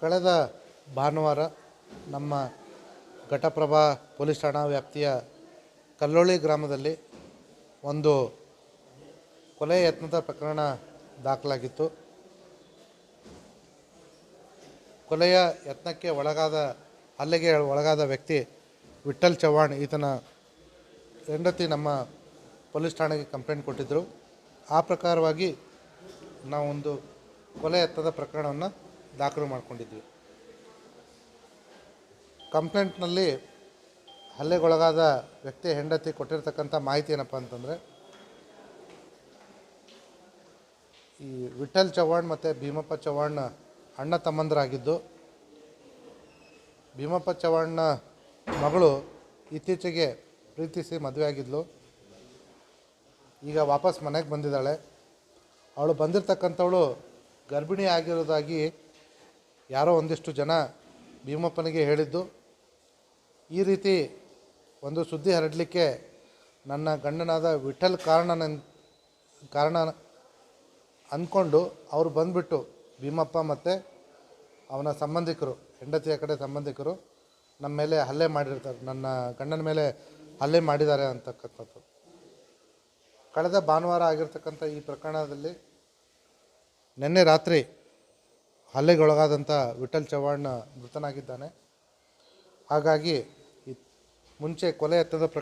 ಕಳೆದ ಭಾನುವಾರ ನಮ್ಮ ಘಟಪ್ರಭಾ ಪೊಲೀಸ್ ಠಾಣಾ ವ್ಯಾಪ್ತಿಯ ಕಲ್ಲೋಳಿ ಗ್ರಾಮದಲ್ಲಿ ಒಂದು ಕೊಲೆ ಯತ್ನದ ಪ್ರಕರಣ ದಾಖಲಾಗಿತ್ತು. ಕೊಲೆಯ ಯತ್ನಕ್ಕೆ ಒಳಗಾದ, ಹಲ್ಲೆಗೆ ಒಳಗಾದ ವ್ಯಕ್ತಿ ವಿಠಲ್ ಚವ್ಹಾಣ್. ಈತನ ಹೆಂಡತಿ ನಮ್ಮ ಪೊಲೀಸ್ ಠಾಣೆಗೆ ಕಂಪ್ಲೇಂಟ್ ಕೊಟ್ಟಿದ್ದರು ಆ ಪ್ರಕಾರವಾಗಿ ನಾವೊಂದು ಕೊಲೆ ಯತ್ನದ ಪ್ರಕರಣವನ್ನು ದಾಖಲು ಮಾಡಿಕೊಂಡಿದ್ವಿ. ಕಂಪ್ಲೇಂಟ್ನಲ್ಲಿ ಹಲ್ಲೆಗೊಳಗಾದ ವ್ಯಕ್ತಿ, ಹೆಂಡತಿ ಕೊಟ್ಟಿರ್ತಕ್ಕಂಥ ಮಾಹಿತಿ ಏನಪ್ಪ ಅಂತಂದರೆ, ಈ ವಿಠಲ್ ಚವ್ಹಾಣ್ ಮತ್ತು ಭೀಮಪ್ಪ ಚವ್ಹಾಣ್ ಅಣ್ಣ ತಮ್ಮಂದರಾಗಿದ್ದು, ಭೀಮಪ್ಪ ಚವ್ಹಾಣ್ನ ಮಗಳು ಇತ್ತೀಚೆಗೆ ಪ್ರೀತಿಸಿ ಮದುವೆ ಆಗಿದ್ಲು ಈಗ ವಾಪಸ್ ಮನೆಗೆ ಬಂದಿದ್ದಾಳೆ. ಅವಳು ಬಂದಿರತಕ್ಕಂಥವಳು ಗರ್ಭಿಣಿ ಆಗಿರೋದಾಗಿ ಯಾರೋ ಒಂದಿಷ್ಟು ಜನ ಭೀಮಪ್ಪನಿಗೆ ಹೇಳಿದ್ದು, ಈ ರೀತಿ ಒಂದು ಸುದ್ದಿ ಹರಡಲಿಕ್ಕೆ ನನ್ನ ಗಂಡನಾದ ವಿಠಲ್ ಕಾರಣನ, ಕಾರಣ ಅಂದ್ಕೊಂಡು ಅವರು ಬಂದುಬಿಟ್ಟು ಭೀಮಪ್ಪ ಮತ್ತು ಅವನ ಸಂಬಂಧಿಕರು, ಹೆಂಡತಿಯ ಕಡೆ ಸಂಬಂಧಿಕರು ನಮ್ಮ ಮೇಲೆ ಹಲ್ಲೆ ಮಾಡಿರ್ತಾರೆ, ನನ್ನ ಗಂಡನ ಮೇಲೆ ಹಲ್ಲೆ ಮಾಡಿದ್ದಾರೆ ಅಂತಕ್ಕಂಥದ್ದು. ಕಳೆದ ಭಾನುವಾರ ಆಗಿರ್ತಕ್ಕಂಥ ಈ ಪ್ರಕರಣದಲ್ಲಿ ನಿನ್ನೆ ರಾತ್ರಿ ಹಲ್ಲೆಗೊಳಗಾದಂಥ ವಿಠಲ್ ಚವ್ಹಾಣ್ ಮೃತನಾಗಿದ್ದಾನೆ. ಹಾಗಾಗಿ ಮುಂಚೆ ಕೊಲೆ ಎತ್ತದ ಪ್ರ